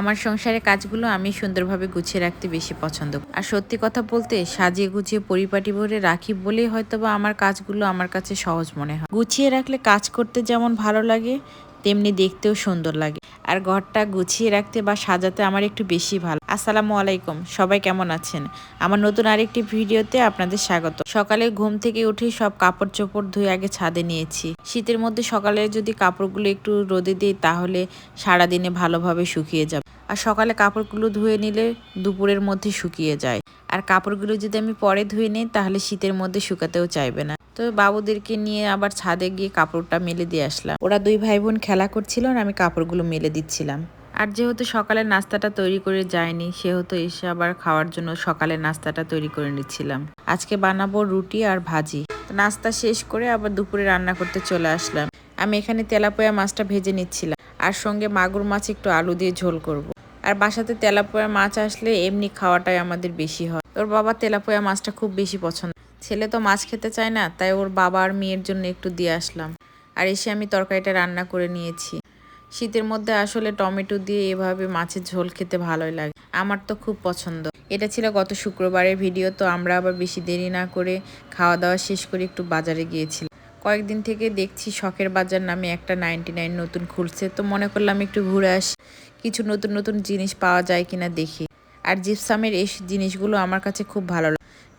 আমার সংসারের কাজগুলো আমি সুন্দরভাবে গুছিয়ে রাখতে বেশি পছন্দ করি। আর সত্যি কথা বলতে, সাজিয়ে গুছিয়ে পরিপাটি ভরে রাখি বলেই হয়তো বা আমার কাজগুলো আমার কাছে সহজ মনে হয় গুছিয়ে রাখলে কাজ করতে যেমন ভালো লাগে, তেমনি দেখতেও সুন্দর লাগে আর ঘরটা গুছিয়ে রাখতে বা সাজাতে আমার একটু বেশি ভালো। আসসালামু আলাইকুম, সবাই কেমন আছেন? আমার নতুন আরেকটি ভিডিওতে আপনাদের স্বাগত। সকালে ঘুম থেকে উঠে সব কাপড় চোপড় ধুয়ে আগে ছাদে নিয়েছি। শীতের মধ্যে সকালে যদি কাপড়গুলো একটু রোদে দিই, তাহলে সারাদিনে ভালোভাবে শুকিয়ে যাবে। আর সকালে কাপড়গুলো ধুয়ে নিলে দুপুরের মধ্যে শুকিয়ে যায়। আর কাপড়গুলো যদি আমি পরে ধুয়ে নিই, তাহলে শীতের মধ্যে শুকাতেও চাইবে না। তো বাবুদেরকে নিয়ে আবার ছাদে গিয়ে কাপড়টা মেলে দিয়ে আসলাম। ওরা দুই ভাই বোন খেলা করছিল আর আমি কাপড়গুলো মেলে দিচ্ছিলাম। আর যেহেতু সকালের নাস্তাটা তৈরি করে যায়নি, সেহেতু এসে আবার খাওয়ার জন্য সকালের নাস্তাটা তৈরি করে নিচ্ছিলাম। আজকে বানাবো রুটি আর ভাজি। নাস্তা শেষ করে আবার দুপুরে রান্না করতে চলে আসলাম। আমি এখানে তেলাপোয়া মাছটা ভেজে নিচ্ছিলাম। আর সঙ্গে মাগুর মাছ একটু আলু দিয়ে ঝোল করব। আর বাসাতে তেলাপোয়া মাছ আসলে এমনি খাওয়াটাই আমাদের বেশি হয়। ওর বাবা তেলাপোয়া মাছটা খুব বেশি পছন্দ। ছেলে তো মাছ খেতে চায় না, তাই ওর বাবা আর মেয়ের জন্য একটু দিয়ে আসলাম। আর এসে আমি তরকারিটা রান্না করে নিয়েছি। শীতের মধ্যে আসলে টমেটো দিয়ে এভাবে মাছের ঝোল খেতে ভালোই লাগে। আমার তো খুব পছন্দ। এটা ছিল গত শুক্রবারের ভিডিও, তো আমরা আবার বেশি দেরি না করে খাওয়া দাওয়া শেষ করে একটু বাজারে গিয়েছিলাম। কয়েকদিন থেকে দেখছি শখের বাজার নামে একটা নাইনটি নাইন নতুন খুলছে। তো মনে করলাম একটু ঘুরে আসি, কিছু নতুন নতুন জিনিস পাওয়া যায় কিনা দেখি। আর জিপসামের এই জিনিসগুলো আমার কাছে খুব ভালো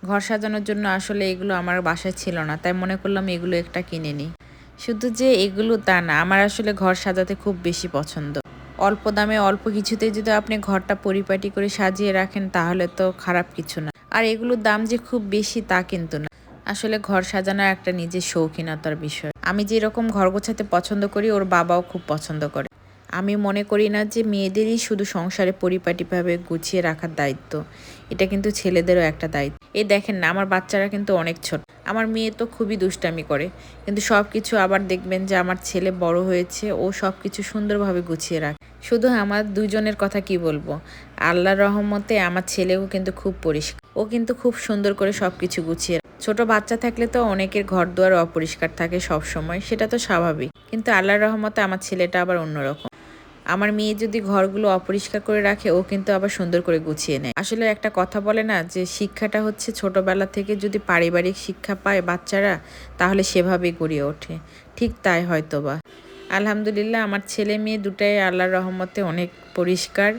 ঘর সাজানোর জন্য আসলে এগুলো আমার বাসায় ছিল না, তাই মনে করলাম এগুলো একটা কিনে নিই শুধু যে এগুলো তা না, আমার আসলে ঘর সাজাতে খুব বেশি পছন্দ। অল্প দামে অল্প কিছুতে যদি আপনি ঘরটা পরিপাটি করে সাজিয়ে রাখেন তাহলে তো খারাপ কিছু না। আর এগুলোর দাম যে খুব বেশি তা কিন্তু না। আসলে ঘর সাজানো একটা নিজের শৌখিনতার বিষয়। আমি যেরকম ঘর গোছাতে পছন্দ করি, ওর বাবাও খুব পছন্দ করে। আমি মনে করি না যে মেয়েদেরই শুধু সংসারে পরিপাটিভাবে গুছিয়ে রাখার দায়িত্ব। এটা কিন্তু ছেলেদেরও একটা দায়িত্ব। এই দেখেন না, আমার বাচ্চারা কিন্তু অনেক ছোট। আমার মেয়ে তো খুবই দুষ্টামি করে। কিন্তু সব কিছু আবার দেখবেন যে আমার ছেলে বড় হয়েছে, ও সব কিছু সুন্দরভাবে গুছিয়ে রাখে। শুধু আমার দুজনের কথা কি বলব? আল্লাহর রহমতে আমার ছেলেও কিন্তু খুব পরিষ্কার। ও কিন্তু খুব সুন্দর করে সব কিছু গুছিয়ে। ছোট বাচ্চা থাকলে তো অনেকের ঘর দুয়ার অপরিষ্কার থাকে সব সময় সেটা তো স্বাভাবিক। কিন্তু আল্লাহর রহমতে আমার ছেলেটা আবার অন্যরকম। আমার মেয়ে যদি ঘরগুলো অপরিষ্কার করে রাখে, ও কিন্তু আবার সুন্দর করে গুছিয়ে নেয়। আসলে একটা কথা বলে না যে, শিক্ষাটা হচ্ছে ছোটবেলা থেকে যদি পারিবারিক শিক্ষা পায় বাচ্চারা, তাহলে সেভাবেই গড়িয়ে ওঠে। ঠিক তাই হয়তো বা আলহামদুলিল্লাহ, আমার ছেলে মেয়ে দুটাই আল্লাহর রহমতে অনেক পরিষ্কার।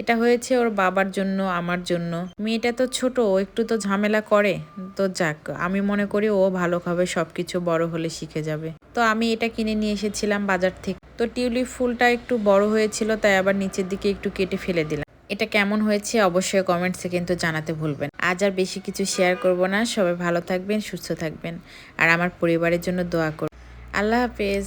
এটা হয়েছে ওর বাবার জন্য, আমার জন্য। মেয়েটা তো ছোট একটু তো ঝামেলা করে। তো যাক, আমি মনে করি ও ভালোভাবে সব কিছু বড় হলে শিখে যাবে। তো আমি এটা কিনে নিয়ে এসেছিলাম বাজার থেকে। তো টিউলিপ ফুলটা একটু বড় হয়েছিল, তাই আবার নিচের দিকে একটু কেটে ফেলে দিলাম। এটা কেমন হয়েছে অবশ্যই কমেন্টসে কিন্তু জানাতে ভুলবেন আজ আর বেশি কিছু শেয়ার করব না। সবাই ভালো থাকবেন, সুস্থ থাকবেন। আর আমার পরিবারের জন্য দোয়া করবেন আল্লাহ হাফেজ।